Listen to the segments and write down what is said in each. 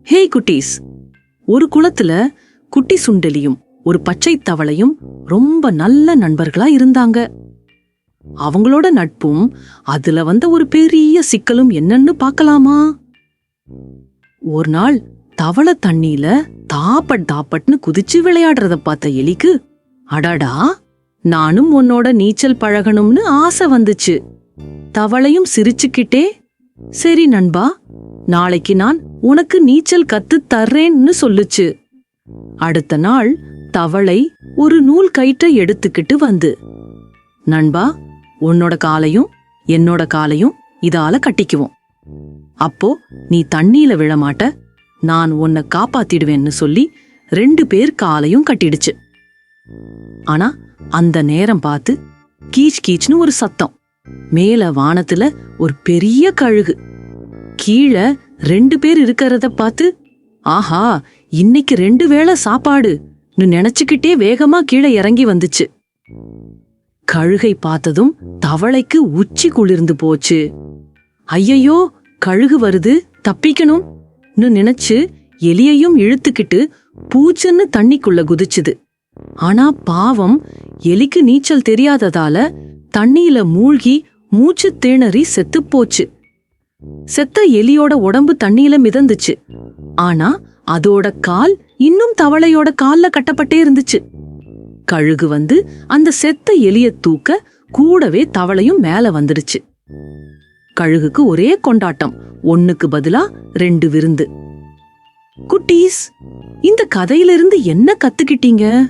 Hey குட்டீஸ். ஒரு குளத்துல குட்டி சுண்டலியும் ஒரு பச்சை தவளையும் ரொம்ப நல்ல நண்பர்களா இருந்தாங்க. அவங்களோட நட்பும் அதுல வந்த ஒரு பெரிய சிக்கலும் என்னன்னு பார்க்கலாமா? ஒரு நாள் தவளை தண்ணியில தாப்பட் தாப்பட்னு குதிச்சு விளையாடுறத பார்த்த எலிக்கு அடடா நானும் உன்னோட நீச்சல் பழகணும்னு ஆசை வந்துச்சு. தவளையும் சிரிச்சுக்கிட்டே சரி நண்பா நாளைக்கு நான் உனக்கு நீச்சல் கத்து தர்றேன்னு சொல்லுச்சு. அடுத்த நாள் தவளை ஒரு நூல் கயிற்றை எடுத்துக்கிட்டு வந்து நண்பா உன்னோட காலையும் என்னோட காலையும் இதால கட்டிக்குவோம். அப்போ நீ தண்ணியில விழமாட்ட நான் உன்னை காப்பாத்திடுவேன்னு சொல்லி ரெண்டு பேர் காலையும் கட்டிடுச்சு. ஆனா அந்த நேரம் பார்த்து கீச் கீச்னு ஒரு சத்தம். மேல வானத்துல ஒரு பெரிய கழுகு. கீழே ரெண்டு பேர் இருக்கிறத பார்த்து ஆஹா இன்னைக்கு ரெண்டு வேளை சாப்பாடு நினைச்சுக்கிட்டே வேகமா கீழே இறங்கி வந்துச்சு. கழுகை பார்த்ததும் தவளைக்கு உச்சி குளிர்ந்து போச்சு. ஐயையோ கழுகு வருது தப்பிக்கணும் நினைச்சு எலியையும் இழுத்துக்கிட்டு பூச்சுன்னு தண்ணிக்குள்ள குதிச்சுது. ஆனா பாவம் எலிக்கு நீச்சல் தெரியாததால தண்ணியில மூழ்கி மூச்சு திணறி செத்துப் போச்சு. செத்த எலியோட உடம்பு தண்ணியில மிதந்துச்சு. ஆனா அதோட கால் இன்னும் தவளையோட கால்ல கட்டப்பட்டே இருந்துச்சு. கழுகு வந்து அந்த செத்த எலிய தூக்க கூடவே தவளையும் மேல வந்துடுச்சு. கழுகுக்கு ஒரே கொண்டாட்டம் ஒண்ணுக்கு பதிலா ரெண்டு விருந்து. குட்டீஸ் இந்த கதையிலிருந்து என்ன கத்துக்கிட்டீங்க?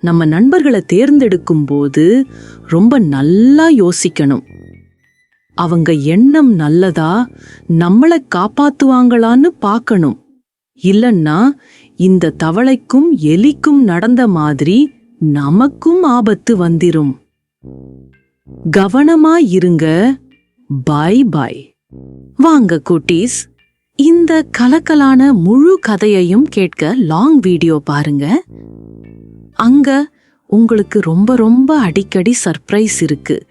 நம்ம நண்பர்களை தேர்ந்தெடுக்கும் போது ரொம்ப நல்லா யோசிக்கணும். அவங்க எண்ணம் நல்லதா நம்மளை காப்பாத்துவாங்களான்னு பார்க்கணும். இல்லன்னா இந்த தவளைக்கும் எலிக்கும் நடந்த மாதிரி நமக்கும் ஆபத்து வந்திரும். கவனமா இருங்க. Bye bye. வாங்க குட்டீஸ் இந்த கலக்கலான முழு கதையையும் கேட்க லாங் வீடியோ பாருங்க. அங்க உங்களுக்கு ரொம்ப ரொம்ப அடிக்கடி சர்ப்ரைஸ் இருக்கு.